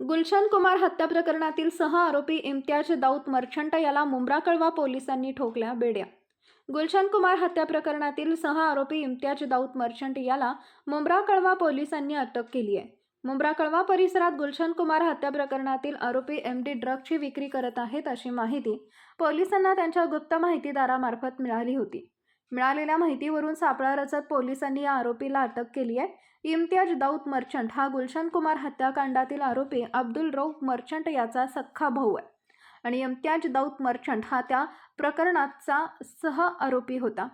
गुलशन कुमार हत्या प्रकरणातील सह आरोपी इम्तियाज दाऊद मर्चंट याला मुंब्रा कळवा पोलिसांनी ठोकल्या बेड्या. गुलशन कुमार हत्या प्रकरणातील सह आरोपी इम्तियाज दाऊद मर्चंट याला मुंब्रा कळवा पोलिसांनी अटक केली आहे. मुंब्रा कळवा परिसरात गुलशन कुमार हत्या प्रकरणातील आरोपी एम डी ड्रगची विक्री करत आहेत अशी माहिती पोलिसांना त्यांच्या गुप्त माहितीदारामार्फत मिळाली होती. मिळालेल्या माहितीवरून सापळा रचत पोलिसांनी या आरोपीला अटक केली आहे. इम्तियाज दाऊद मर्चंट हा गुलशन कुमार हत्याकांडातील आरोपी अब्दुल रौफ मर्चंट याचा सख्खा भाऊ आहे. आणि इम्तियाज दाऊद मर्चंट हा त्या प्रकरणाचा सह आरोपी होता.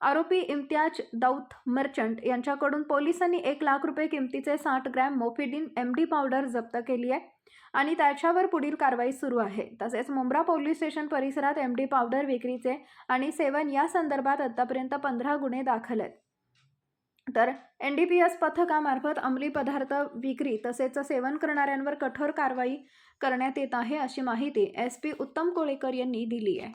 आरोपी इम्तियाज दाऊद मर्चंट यांच्याकडून पोलिसांनी एक लाख रुपये किमतीचे साठ gram mephedrone M D powder जप्त केली आहे आणि त्याच्यावर पुढील कारवाई सुरू आहे. तसेच मुंब्रा पोलीस स्टेशन परिसरात एम डी पावडर विक्रीचे आणि सेवन या संदर्भात आतापर्यंत पंधरा गुन्हे दाखल आहेत. तर एन डी पी एस पथकामार्फत अंमली पदार्थ विक्री तसेच सेवन करणाऱ्यांवर कठोर कारवाई करण्यात येत आहे अशी माहिती एस पी उत्तम कोळेकर यांनी दिली आहे.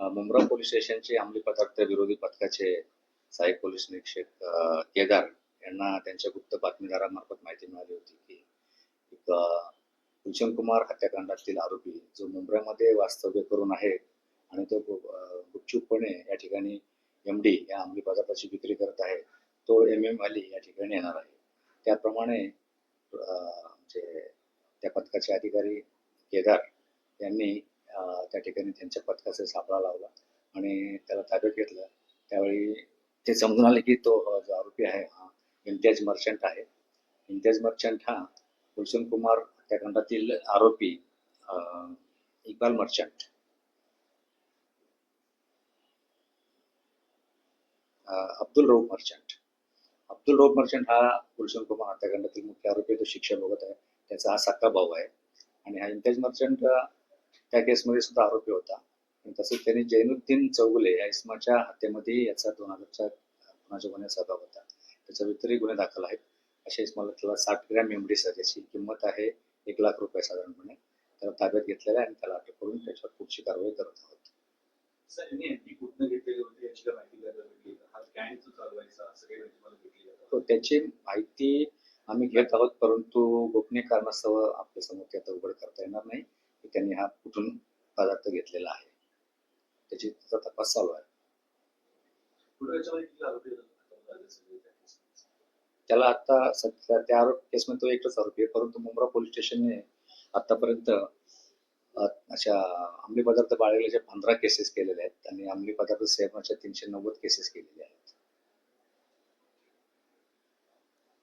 मुंब्रा पोलीस स्टेशनचे अंमली पदार्थ विरोधी पथकाचे सहाय्यक पोलीस निरीक्षक केदार यांना त्यांच्या गुप्त बातमीदारामार्फत माहिती मिळाली होती की एक भूषण कुमार हत्याकांडातील आरोपी जो मुंब्रामध्ये वास्तव्य करून आहे आणि तो गुपचूपपणे या ठिकाणी एम डी या अंमली पदार्थाची विक्री करत आहे तो एम एम अली या ठिकाणी येणार आहे. त्याप्रमाणे म्हणजे त्या पथकाचे अधिकारी केदार यांनी त्या ठिकाणी त्यांच्या पथकाचा सापळा लावला आणि त्याला ताब्यात घेतलं. त्यावेळी ते समजून आले की तो जो आरोपी आहे हा इम्तियाज मर्चंट आहे. इम्तियाज मर्चंट हा गुलशन कुमार हत्याकांडातील आरोपी अ, इक्बाल मर्चंट अब्दुल रऊफ मर्चंट अब्दुल रऊफ मर्चंट हा गुलशन कुमार हत्याकांडातील मुख्य आरोपी तो शिक्षा भोगत आहे. त्याचा हा सक्का भाऊ आहे. आणि हा इम्तियाज मर्चंट त्या केसमध्ये सुद्धा आरोपी होता. आणि तसेच त्यांनी जैनुद्दीन चौगुले या इस्माच्या हत्येमध्ये याचा दोन हजारच्या गुन्ह्याच्या गुन्ह्यात सहभाग होता. त्याच्यावर इतरही गुन्हे दाखल आहेत. अशा इस्माला त्याला साठ ग्रॅम मेमरी ज्याची किंमत आहे एक लाख रुपये साधारणपणे. त्याला ताब्यात घेतलेला आहे आणि त्याला अटक करून त्याच्यावर पुढची कारवाई करत आहोत? हा त्याची माहिती आम्ही घेत आहोत परंतु गोपनीय कारणास्तव आपल्यासमोर ते आता उघड करता येणार नाही. की त्यांनी हा कुठून पदार्थ घेतलेला आहे. त्याची त्याचा तपास चालू आहे? त्याला आता सध्या त्या आरोप केसमध्ये तो एकच आरोपी आहे परंतु मुंब्रा पोलीस स्टेशनने आतापर्यंत अशा अंमली पदार्थ बाळगल्याच्या पंधरा केसेस केलेल्या आहेत. आणि अंमली पदार्थ सेवनाच्या तीनशे नव्वद केसेस केलेल्या आहेत.